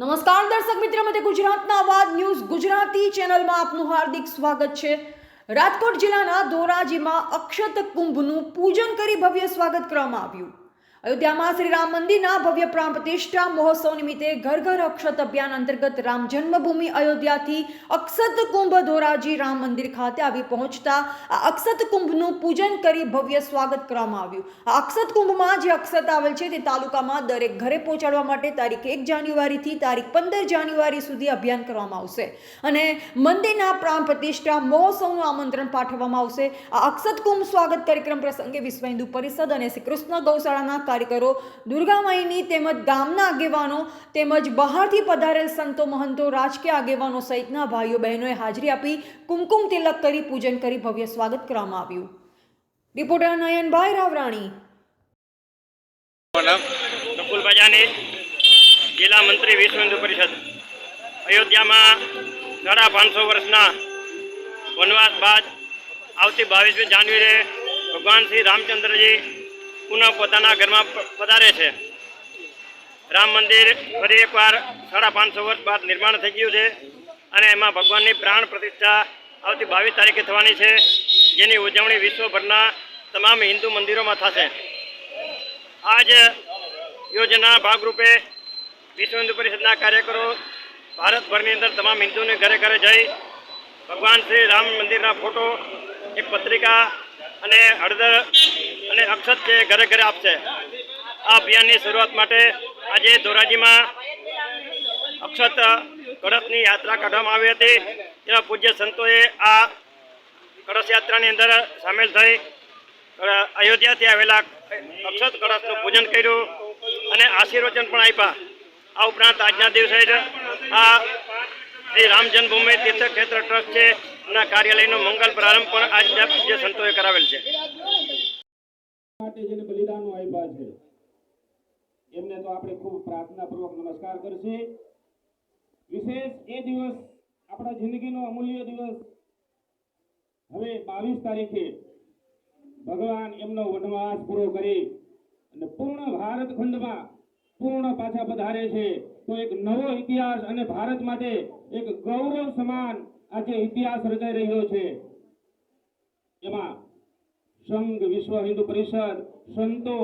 નમસ્કાર દર્શક મિત્રો, મધ્ય ગુજરાતના અવાજ ન્યૂઝ ગુજરાતી ચેનલમાં આપનું હાર્દિક સ્વાગત છે. રાજકોટ જિલ્લાના ધોરાજીમાં અક્ષત કુંભનું પૂજન કરી ભવ્ય સ્વાગત કરવામાં આવ્યું. અયોધ્યામાં શ્રી રામ મંદિરના ભવ્ય પ્રાણ પ્રતિષ્ઠા મહોત્સવ નિમિત્તે ઘર ઘર અક્ષત અભિયાન અંતર્ગત રામ જન્મભૂમિ અયોધ્યાથી અક્ષત કુંભ ધોરાજી રામ મંદિર ખાતે આવી પહોંચતા આ અક્ષત કુંભનું પૂજન કરી ભવ્ય સ્વાગત કરવામાં આવ્યું. આ અક્ષત કુંભમાં જે અક્ષત આવેલ છે તે તાલુકામાં દરેક ઘરે પહોંચાડવા માટે તારીખ એક જાન્યુઆરીથી તારીખ પંદર જાન્યુઆરી સુધી અભિયાન કરવામાં આવશે. અને મંદિરના પ્રાણ પ્રતિષ્ઠા મહોત્સવનું આમંત્રણ પાઠવવામાં આવશે. આ અક્ષત કુંભ સ્વાગત કાર્યક્રમ પ્રસંગે વિશ્વ હિન્દુ પરિષદ અને શ્રી કૃષ્ણ ગૌશાળાના કાર્યકરો દુર્ગામાઈની તેમજ ગામના આગેવાનો તેમજ બહારથી પધારેલ સંતો મહંતો, રાજકીય આગેવાનો સહિતના ભાઈઓ બહેનોએ હાજરી આપી કુમકુમ તિલક કરી પૂજન કરી ભવ્ય સ્વાગત કરવામાં આવ્યું. રિપોર્ટર નયનભાઈ રાવરાણી. જિલ્લા મંત્રી વિશ્વ પરિષદ. અયોધ્યામાં સાડા પાંચસો વર્ષના વનવાસ બાદ આવતી બાવીસમી જાન્યુઆરીએ ભગવાન શ્રી રામચંદ્રજી પુનઃ પોતાના ઘરમાં પધારે છે. રામ મંદિર ફરી એકવાર સાડા પાંચસો વર્ષ બાદ નિર્માણ થઈ ગયું છે અને એમાં ભગવાનની પ્રાણ પ્રતિષ્ઠા આવતી બાવીસ તારીખે થવાની છે, જેની ઉજવણી વિશ્વભરના તમામ હિન્દુ મંદિરોમાં થશે. આજ યોજના ભાગરૂપે વિશ્વ હિન્દુ પરિષદના કાર્યકરો ભારતભરની અંદર તમામ હિન્દુને ઘરે ઘરે જઈ ભગવાન શ્રી રામ મંદિરના ફોટો, એક પત્રિકા અને હળદર અને અક્ષત છે ઘરે ઘરે આપશે. આ અભિયાનની શરૂઆત માટે આજે ધોરાજીમાં અક્ષત કળશની યાત્રા કાઢવામાં આવી હતી. જેમાં પૂજ્ય સંતોએ આ કળશ યાત્રાની અંદર સામેલ થઈ અયોધ્યાથી આવેલા અક્ષત કળશનું પૂજન કર્યું અને આશીર્વચન પણ આપ્યા. આ ઉપરાંત આજના દિવસે આ શ્રી રામ જન્મભૂમિ તીર્થ ક્ષેત્ર ટ્રસ્ટ છે ના કાર્યાલયનો મંગલ પ્રારંભ પણ આજના પૂજ્ય સંતોએ કરાવેલ છે. માટે જેને બલિદાનો આપ્યા છે. એમને તો આપણે ખૂબ પ્રાર્થનાપૂર્વક નમસ્કાર કરશે. વિશેષ એ દિવસ આપણા જિંદગીનો અમૂલ્ય દિવસ. હવે બાવીસ તારીખે ભગવાન એમનો વનવાસ પૂરો કરી અને પૂર્ણ ભારત ખંડમાં પૂર્ણ પાછા પધારે છે. તો એક નવો ઇતિહાસ અને ભારત માટે એક ગૌરવ સમાન આજે ઇતિહાસ રચાઈ રહ્યો છે. સંઘ વિશ્વ હિન્દુ પરિષદ સંતો